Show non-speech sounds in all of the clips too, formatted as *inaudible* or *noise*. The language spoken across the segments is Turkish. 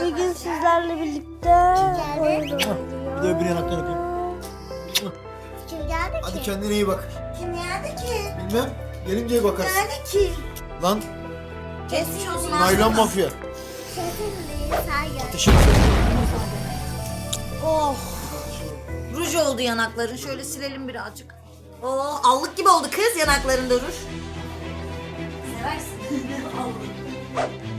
Bugün sizlerle birlikte oyun Bir de öbür yanaktan öpeyim. Kim geldi Hadi ki? kendine iyi bak. Kim geldi ki? Bilmem. Gelince iyi bakarsın. Geldi ki? Lan Kesmiş olsun naylon mafya. Ederim. Oh. Ruj oldu yanakların. Şöyle silelim birazcık. Oh, allık gibi oldu kız yanaklarında ruj. Seversin. *laughs* *laughs* allık.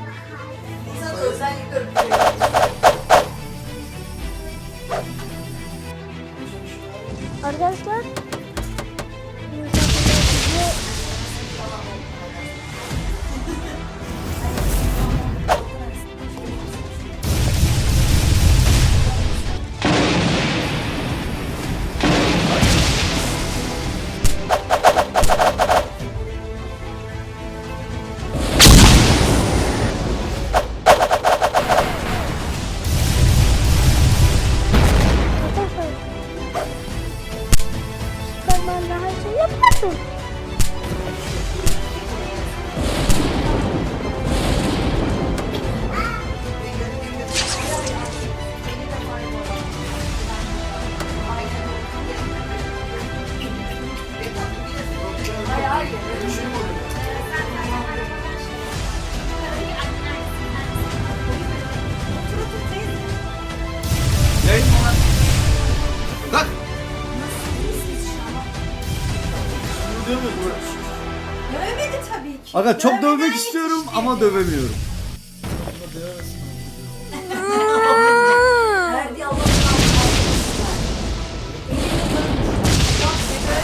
Arkadaşlar e eu passo. Dövme bu. Dövmedi tabii ki. Aga çok dövmek istiyorum ama dövemiyorum. Verdiği Allah'ın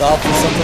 Daha fırsat